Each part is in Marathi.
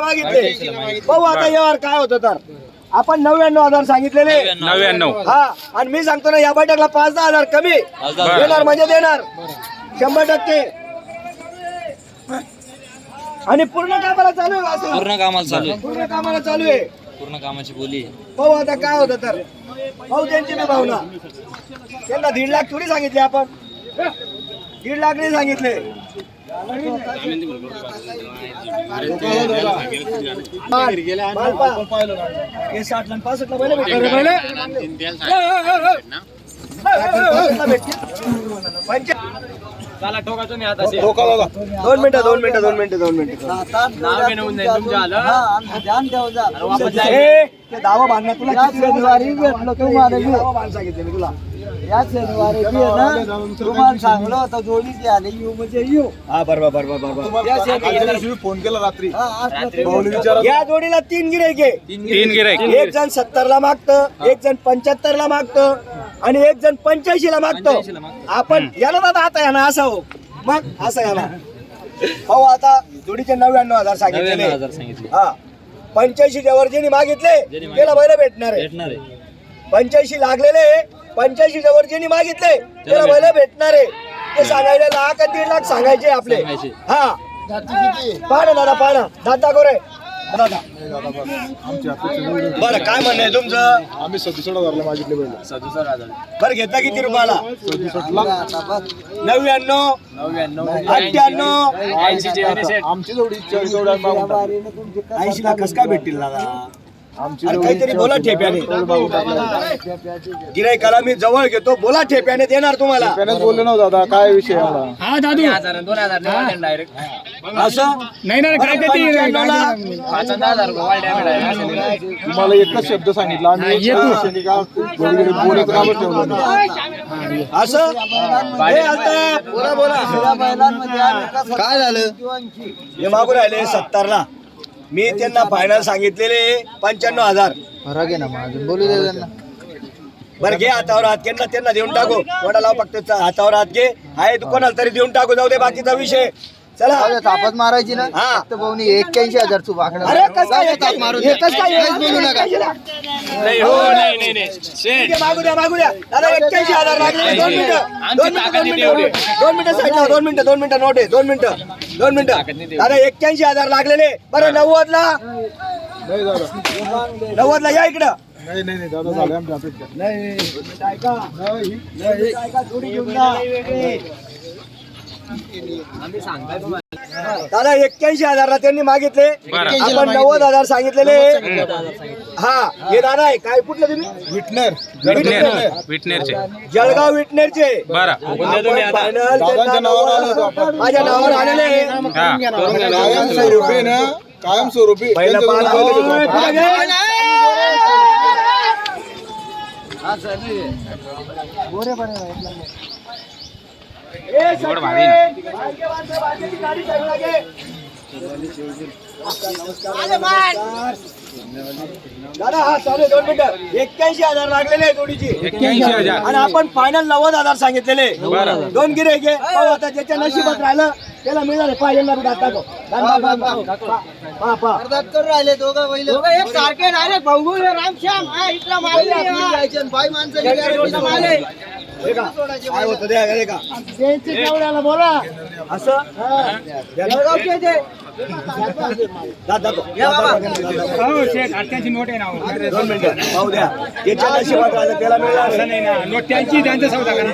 ला मागितले पाहू आता यावर काय होतं तर. आपण नव्याण्णव हजार सांगितलेले. नव्याण्णव. हा आणि मी सांगतो ना या बैठकला पाच दहा हजार कमी. देणार म्हणजे देणार. शंभर टक्के. आणि पूर्ण कामाला चालू आहे. पूर्ण कामाला चालू आहे. पूर्ण कामाला चालू आहे. पूर्ण कामाची बोली आहे. पाहू आता काय होतं तर. पाहू त्यांची बी भावना. त्यांना दीड लाख थोडी सांगितले आपण. दीड लाख नाही सांगितले. माल- माल पहा. हे साठ ला आणि पासष्ट ला पहिले भेटले. पासष्टला भेटतील. पंचा- दोन मिनिटं दोन मिनिटं दोन मिनिटं दोन मिनिटं ए, ते दावा बांधणार तुला किती शनिवारी भेटलो तुम्हाला बी. दावा बांध सांगितले मी तुला या शनिवारी ना तुम्हाला सांगलं होतं आले येऊ म्हणजे येऊ. हा बरोबर बरोबर बरोबर फोन केला रात्री. हा, या जोडीला तीन गिरायके तीन गिराईक एक जण सत्तर ला मागतं एक जण पंच्याहत्तर ला मागतं आणि एक जण पंच्याऐंशी ला मागतो. आपण याला दादा आता याना असं हो. मग असं याला. भाऊ आता जोडीचे नव्याण्णव हजार सांगितलेले. सांगितले. हा. पंच्याऐंशी वर ज्यांनी मागितले त्याला बैल भेटणार आहे. भेटणार आहे. पंच्याऐंशी लागलेले पंच्याऐंशी वर ज्यांनी मागितले त्याला बैल भेटणार. आहे. ते सांगायला लाख आणि दीड लाख सांगायचे आपले. हा. पाहा दादा पाहा ना. दादा गोरे. दादा. बरं काय म्हणणं आहे तुमचं? आम्ही सदुसष्ट हजारला मागितले पहिले. बरं घेता किती रुपयाला? बघ नव्याण्णव. अठ्ठ्याण्णव. आमची इच्छा तेवढ्या मागून ऐंशी ला कस काय भेटतील दादा? अरे काहीतरी बोला ठेप्याने. गिरायकाला मी जवळ घेतो बोला ठेप्याने देणार तुम्हाला. त्यानेच बोलले नव्हतं दादा काय विषय एवढा हा दादू. असं? नाही ना काय तुम्हाला एकच शब्द सांगितला आम्ही एक वर्षांनी का जोडी बोलत कामच ठेवलं नाही. असं? हे आता बोला बोला. काय झालं. हे मागून राहिले सत्तर ला मी त्यांना फायनल सांगितलेले पंच्याण्णव हजार. ना माझं. बोलू दे त्यांना. बरं घे हातावर हात त्यांना त्यांना देऊन टाकू. लाव फक्त हातावर हात घे. आहे तू कोणाला तरी देऊन टाकू जाऊ दे बाकीचा विषय. चला. तापत मारायची ना. हा. फक्त भाऊनी एक्क्याऐंशी हजार तू वाकडा अरे कसं काय एकच काय बोलू नका. ठीक आहे, मागू द्या मागू द्या दादा एक्क्याऐंशी हजार लागले. दोन मिनिटं. दोन मिनिटं दोन मिनिटं. दोन मिनिटं साईड लावा, दोन मिनिटं दोन मिनिटं नोट आहे दोन मिनिटं. दोन मिनिटं. दादा एक्क्याऐंशी हजार लागलेले. बरं नव्वद ला नाही दादा. नव्वद ला या इकडं. नाही नाही नाही दादा झाले आमच्या नाही ऐका नाही. ऐका थोडी घेऊन जा दादा एक्क्याऐंशी हजारला त्यांनी मागितले. आपण नव्वद हजार सांगितलेले. हा हे दादा आहे. काय कुठलं तुम्ही? विटनर. विटनेर. विटनेरचे. जळगाव विटनेरचे. आपण. माझ्या नावावर आलेले. आहे. हा कायम स्वरूपी ना कायम स्वरूपी पहिलं दादा हा चालू आहे, दोन मिनिटं. एक्क्याऐंशी हजार लागलेले आहे जोडीची. एक्क्याऐंशी हजार. आणि आपण फायनल नव्वद हजार सांगितलेले. दोन गिरे घे आता ज्याच्या नशिबात राहिलं त्याला मिळालं. पाहिजे ना राहिले दोघं एक सारखे डायरेक्ट भाऊ रामश्याम. हा इथला माल बाई माणसं? काय होतं? का? तेवढ्याला बोला. असं? जळगावचे ते. हो शेठ अठ्ठ्याऐंशी नोट आहे ना दोन मिनिटं. पाहू द्या. ज्याच्या नशिबात राहिलं त्याला मिळालं नाही. ना. नोट त्यांची त्यांचा सौदा करा.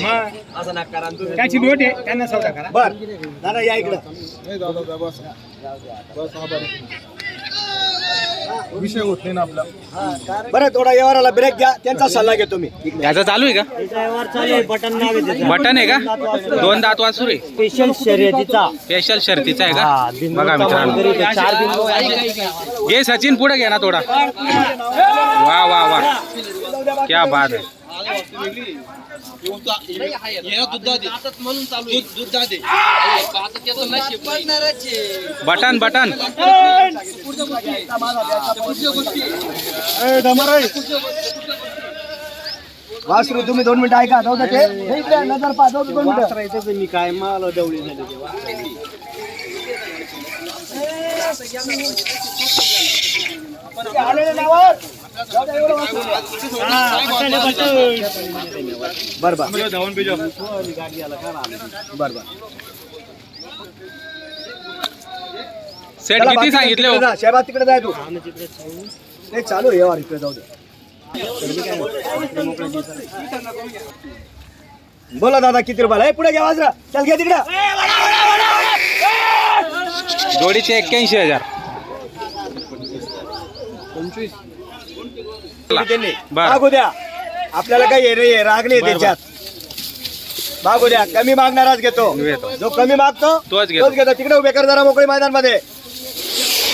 मग त्याची नोट आहे त्यांना सौदा करा. बर. दादा या इकडं नाही दादा दादा बस बस हा बरं विषय होत नाही ना आपला. बरं थोडा व्यवहाराला ब्रेक घ्या त्यांचा सल्ला घेतो मी. याचा चालू आहे का? बटन आहे का? दोन दात वासुर स्पेशल शर्यतीचा. स्पेशल शर्तीचा आहे का? बघा मित्रांनो. घे सचिन पुढे घे ना थोडा. वा वा वा. क्या बात आहे. Button button. वासरू तुम्ही दोन मिनिटं ऐका. जाऊ ते. इकडे नजर पहा जाऊ दोन मिनिटं. मी काय माल दवळी झाली ते द्या, एवढं वाचून द्या. बर बर बर बर सेट किती सांगितले तिकडे हो? तिकडे जाय तू. नाही चालू आहे यावर इकडे जाऊ दे. बोला दादा किती रुपयाला? हे पुढे घ्या वाजरा चल घे तिकडे. जोडीचे एक्क्याऐंशी हजार. त्यांनी. बरं. मागू द्या. आपल्याला काही रे राग नाही त्याच्यात. मागू द्या. कमी मागणाराच घेतो. घेतो. जो कमी मागतो तोच घेतो. तिकडे उभे कर जरा मोकळी मैदानमध्ये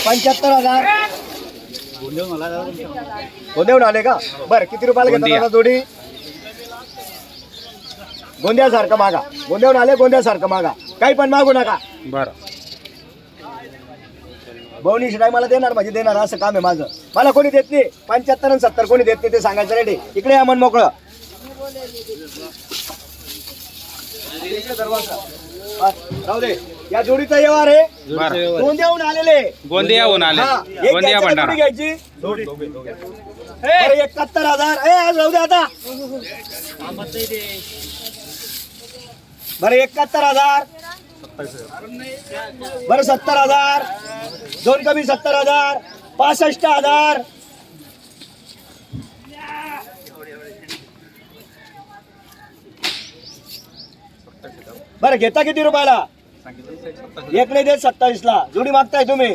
पंच्याहत्तर हजार. गोंदेहून आले का? बरं किती रुपयाला घेतात गोंदिया. जोडी? गोंद्यासारखं मागा. गोंद्याहून आले गोंद्यासारखं मागा. काही पण मागू नका. बरं. बवनीश नाही मला देणार म्हणजे देणार असं काम आहे माझं. मला कोणी देत नाही. पंच्याहत्तर आणि सत्तर कोणी देत नाही ते सांगायचं रेडी. इकडे या मन मोकळं. बस, राहू दे. या जोडीचा व्यवहार आहे. गोंदियाहून आलेले. गोंदियाहून आले. हा, एक गोंदिया घ्यायचं का भंडारा थोडी घ्यायची? बरं, एकाहत्तर हजार. ए, आज राहू दे आता. बरं एकाहत्तर हजार. बरं सत्तर हजार. दोन कमी सत्तर हजार. पासष्ट हजार. बरं घेता किती रुपयाला? एक नाही देत सत्तावीस ला जोडी मागताय तुम्ही.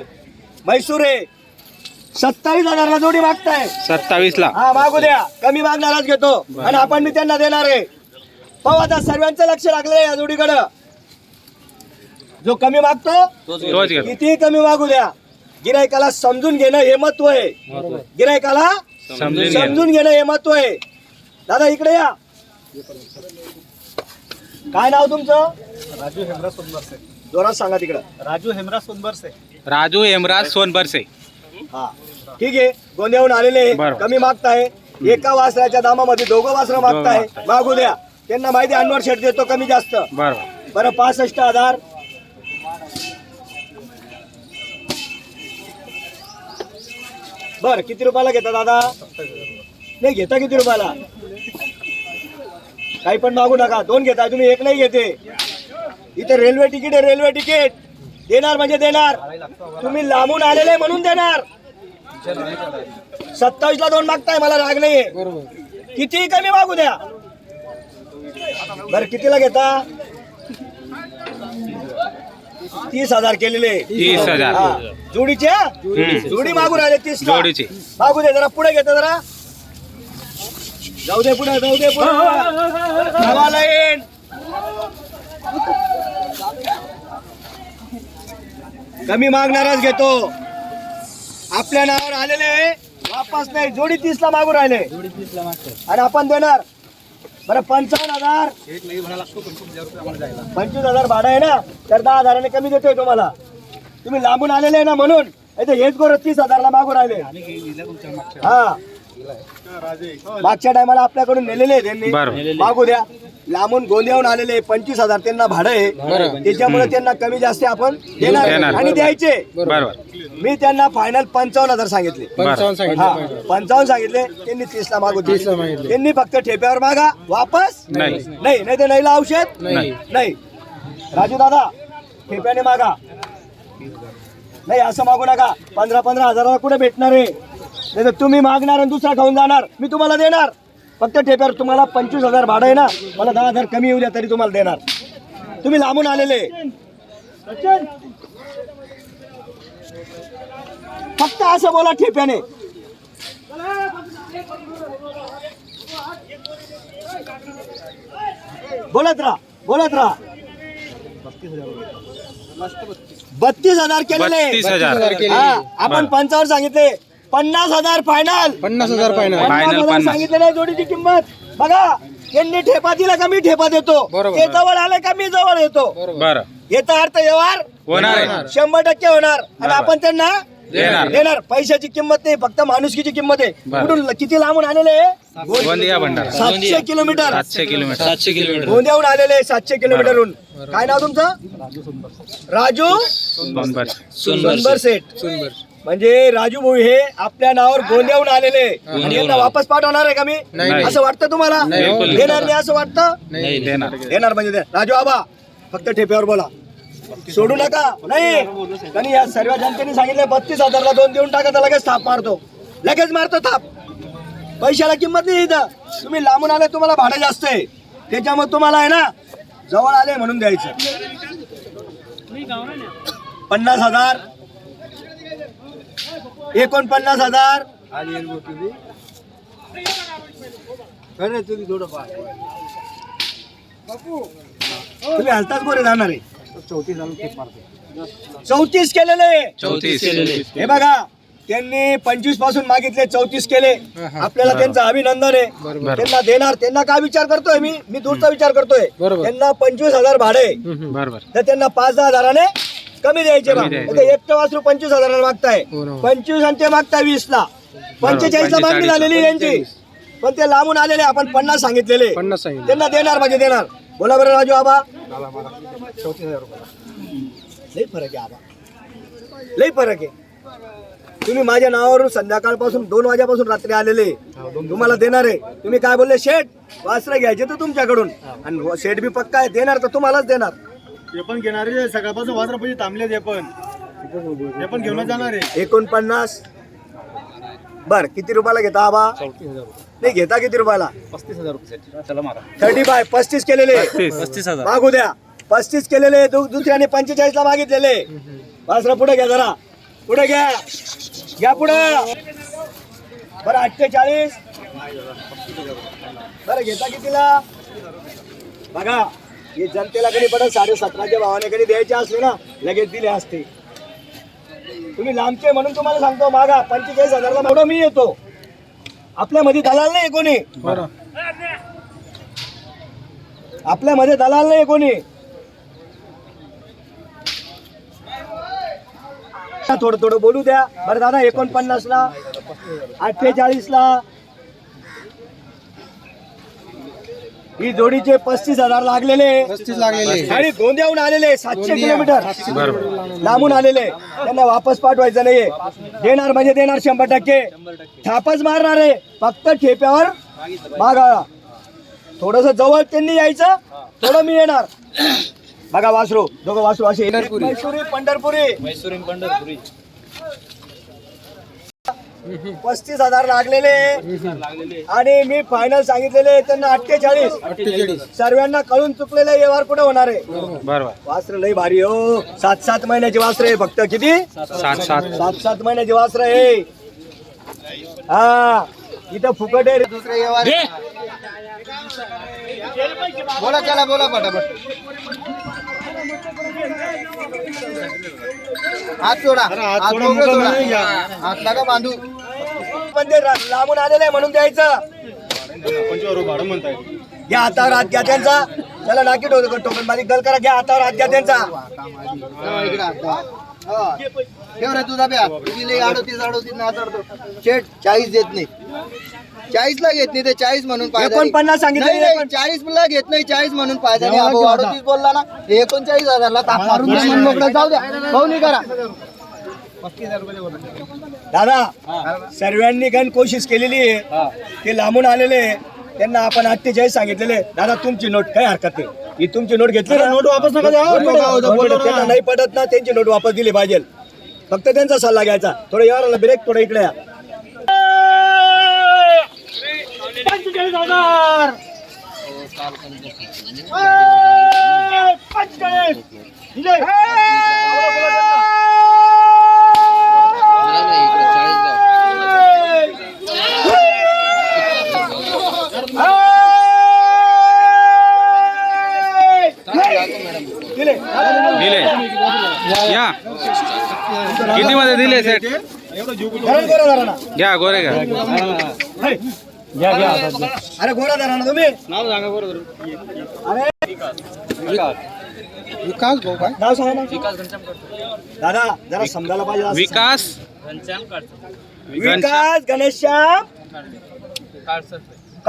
म्हैसूर आहे. सत्तावीस हजारला जोडी मागताय. सत्तावीस ला हा मागू द्या. कमी मागणारच घेतो. आणि आपण मी त्यांना देणार आहे. पाहू आता सर्वांचं लक्ष लागलंय या जोडीकडं. जो कमी मागतो तोच घेतो. किती कमी मागू द्या. गिरायकाला समजून घेणं हे महत्त्व आहे. गिरायकाला समजून घ्या समजून घेणं. हे महत्त्व आहे. दादा इकडे या. काय नाव तुमचं? राजू हेमराज सोनबरसे. जोरात सांगा तिकडं. राजू हेमराज सोनबरसे. राजू हेमराज सोनबरसे. हा. ठीक आहे. गोंद्याहून आलेले बरोबर. कमी मागताय. एका वासराच्या दामामध्ये दोघं वासरं मागताय. मागू द्या. त्यांना माहिती आहे, अनवर शेट देतो कमी जास्त. बरोबर. बरं पासष्ट हजार. बर किती रुपयाला घेता दादा? नाही घेता किती रुपयाला? काही पण मागू नका. दोन घेता तुम्ही एक नाही घेते. इथे रेल्वे तिकीट आहे रेल्वे तिकीट. देणार म्हणजे देणार. तुम्ही लांबून आलेले म्हणून देणार. सत्तावीस ला दोन मागताय मला राग नाहीये. किती कमी मागू द्या. बर कितीला घेता? तीस हजार केलेले. तीस हजार. हा. जोडीचे? हा? जोडी मागू राहिले तीस. जोडीचे. मागू दे जरा पुढे घेतो जरा. जाऊ दे पुढे जाऊ दे पुढे. नावाला येईन कमी मागणारच घेतो. आपल्या नावावर आलेले वापस नाही. जोडी तीस ला मागू राहिले आणि आपण देणार. बरं पंचावन्न हजार. पंचवीस हजार भाडं आहे ना तर दहा हजाराने कमी देतोय तुम्हाला. तुम्ही लांबून आलेले आहे ना म्हणून इथे हेच गोर तीस हजारला मागून राहिले. हा मागच्या. टायमाला आपल्याकडून नेलेले आहे त्यांनी. मागू द्या. लांबून गोंदियाहून आलेले पंचवीस हजार त्यांना भाडं आहे. त्याच्यामुळे त्यांना कमी जास्त आपण देणार. आणि द्यायचे. मी त्यांना फायनल पंचावन्न हजार सांगितले. हा पंचावन्न सांगितले. त्यांनी तीस ला मागू. त्यांनी फक्त ठेप्यावर मागा. वापस? नाही. नाही नाही ते नाहीला औषध नाही. नाही. राजू दादा ठेप्याने मागा. नाही असं मागू नका. पंधरा पंधरा हजाराला कुठे भेटणार आहे? नाही तर तुम्ही मागणार आणि दुसरा खाऊन जाणार. मी तुम्हाला देणार. फक्त ठेप्यावर तुम्हाला पंचवीस हजार भाडं आहे ना मला दहा हजार कमी येऊ द्या तरी तुम्हाला देणार. तुम्ही लांबून आलेले फक्त असं बोला ठेप्याने. बोलत राहा बोलत राहा. बत्तीस हजार केलेले. आपण पंचावर सांगितले. पन्नास हजार फायनल पन्नास हजार फायनल Final पन्नास. सांगितले नाही जोडीची किंमत. बघा त्यांनी ठेपा दिला का मी ठेपा देतो? बरोबर. ते जवळ आले का मी जवळ येतो? बरं. याचा अर्थ व्यवहार होणार आहे. शंभर टक्के होणार. आणि बरोबर. आपण त्यांना देणार. देणार. पैशाची किंमत नाही फक्त माणुसकीची किंमत आहे. बरं. कुठून? किती लांबून आलेले आहे? गोंदिया भंडारा. सातशे किलोमीटर. सातशे किलोमीटर. सातशे किलोमीटर. गोंदियाहून आलेले सातशे किलोमीटरहून. काय नाव तुमचं? राजू बंबर सुंदर सेठ. म्हणजे राजू भाऊ हे आपल्या नावावर गोंदियाहून आलेले आणि यांना वापस पाठवणार आहे का मी? नाही. असं वाटतं तुम्हाला. देणार नाही असं वाटतं? नाही देणार. म्हणजे दे राजू आबा फक्त ठेप्यावर बोला. सोडू नका. नाही. त्यांनी या सर्व जनतेने सांगितलं बत्तीस हजारला दोन देऊन टाका तर लगेच थाप मारतो. लगेच मारतो थाप. पैशाला किंमत नाही इथं. तुम्ही लांबून आले तुम्हाला भाडं जास्त आहे. त्याच्यामुळे तुम्हाला आहे ना जवळ आले म्हणून द्यायचं. पन्नास हजार एकोणपन्नास हजार. तुम्ही हलताच गोरे जाणार आहे. चौतीस केलेले. चौतीस. हे बघा त्यांनी पंचवीसपासून मागितले चौतीस केले. आपल्याला त्यांचं अभिनंदन आहे. त्यांना देणार त्यांना काय विचार करतोय मी? मी दूरचा विचार करतोय. त्यांना पंचवीस हजार भाडे तर त्यांना पाच दहा हजाराने कमी द्यायचे बा. एकटं वासरू पंचवीस हजाराला मागताय. पंचवीस आणि ते मागताय वीस ला पंचेचाळीस ला मागणी 45 ला. झालेली यांची. पण ते लांबून आलेले आपण पन्नास सांगितलेले. त्यांना देणार म्हणजे देणार. बोला बरं राजू आबा. लई फरक आहे आबा. लई फरक आहे. तुम्ही माझ्या नावावरून संध्याकाळपासून दोन वाजेपासून रात्री आलेले. तुम्हाला देणार आहे. तुम्ही काय बोलले शेठ वासरं घ्यायचे तर तुमच्याकडून. आणि व- शेठ बी पक्का आहे देणार तर तुम्हालाच देणार. हे पण घेणारे सकाळपासून वाजरा पैसे थांबले ते पण. हे पण घेऊन जाणार आहे. एकोणपन्नास. बर किती रुपयाला घेता आबा? नाही घेता किती रुपयाला? पस्तीस हजार रुपये थर्टी फाय पस्तीस केलेले. पस्तीस. हजार. मागू द्या. पस्तीस केलेले दु- दुसऱ्याने पंचेचाळीस ला मागितलेले. वासरा पुढे घ्या जरा. पुढे घ्या. घ्या पुढं. बरं अठ्ठेचाळीस. बरं घेता कितीला? बघा. हे जनतेला कधी पडत साडे सतराच्या भावाने कधी द्यायचे असले ना लगेच दिले असते. तुम्ही लांबचे म्हणून तुम्हाला सांगतो मागा पंचेचाळीस हजारला मोठं मी येतो. आपल्यामध्ये दलाल नाही कोणी. आपल्यामध्ये दलाल नाही कोणी. थोडं थोडं बोलू द्या. बरं दादा एकोणपन्नास ला अठ्ठेचाळीस ला ही जोडीचे पस्तीस हजार लागलेले. पस्तीस लागलेले. आणि गोंदियाहून आलेले सातशे किलोमीटर. बरोबर. लांबून आलेले. त्यांना वापस पाठवायचं नाहीये. देणार म्हणजे देणार शंभर टक्के. थापच मारणार आहे फक्त ठेप्यावर मागा थोडस जवळ त्यांनी यायचं. थोडं मी येणार. बघा वासरू. दोघं वासरू असे. पंढरपुरी. मैसूर पंढरपुरी. पस्तीस हजार लागलेले. आणि मी फायनल सांगितलेले त्यांना अठ्ठेचाळीस. सर्वांना कळून चुकलेले व्यवहार कुठे होणार आहे? बरोबर. वासर लय भारी हो. सात सात महिन्याची वासर आहे फक्त किती? सात सात. सात सात महिन्याची वासर आहे. हा. इथं फुकट आहे. दुसरे व्यवहार बोला चला बोला पटापट. हात सोडा हात सोडा, नका बांधू. पण ते लांबून आलेले आहे म्हणून द्यायचं. पंचवीस भाडं म्हणताय घ्या हातावर हात घ्या त्यांचा. चला नाकी टोकन टोकन माझी गल करा. घ्या हातावर हात घ्या त्यांचा. हा. तुझा अडोतीस अडोतीस शेट चाळीस देत नाही. चाळीस ला घेत नाही ते चाळीस म्हणून. एकोणपन्नास सांगितलं, चाळीस ला घेत नाही चाळीस म्हणून फायदा अडोतीस बोलला ना एकोणचाळीस हजारला ताप मारून जाऊ द्या. भाऊ नाही करा. दादा सर्वांनी गण कोशिश केलेली आहे. ते लांबून आलेले आहे. त्यांना आपण अठ्ठेचाळीस सांगितलेले दादा तुमची नोट काही हरकत नाही ही तुमची नोट घेतली ना? नोट वापस. त्यांना नाही पडत ना त्यांची नोट वापस दिली पाहिजे. फक्त त्यांचा सल्ला घ्यायचा. थोडं यावर ब्रेक थोडं इकडे या. पंचेचाळीस हजार पंचेचाळीस दिले. या. किती मध्ये दिले सेट गोरा धरा घ्या गोरे घ्या. अरे गोरा धरा ना तुम्ही. अरे. विकास. भाऊ काय? नाव सांगा ना. दादा जरा समजायला पाहिजे विकास? सांगा. विकास घनश्याम.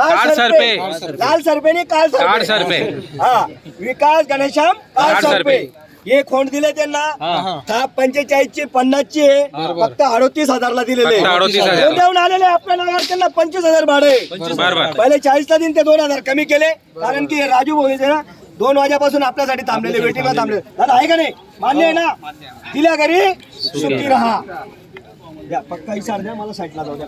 काळ सरपे. लाल सरपे नाही काळ काळ सरपे. सरपे हा विकास घनश्याम काळ काळ सरपे. सरपे. हे खोंड दिले त्यांना. हा. हा. पंचेचाळीस ची पन्नास ची आहे फक्त अडोतीस दिलेले. फक्त 38,000. दोन देऊन आलेले आपल्या नावावर त्यांना पंचवीस हजार भाडे. बर बर. पहिले चाळीस ला दिन ते दोन हजार कमी केले. कारण की हे राजू भोगेचे ना दोन वाजेपासून आपल्यासाठी थांबलेले वेटिंगला थांबले दादा आहे का नाही? मान्य आहे ना? दिल्या घरी सुखी राहा. पक्का इशार द्या मला साईडला जाऊ द्या.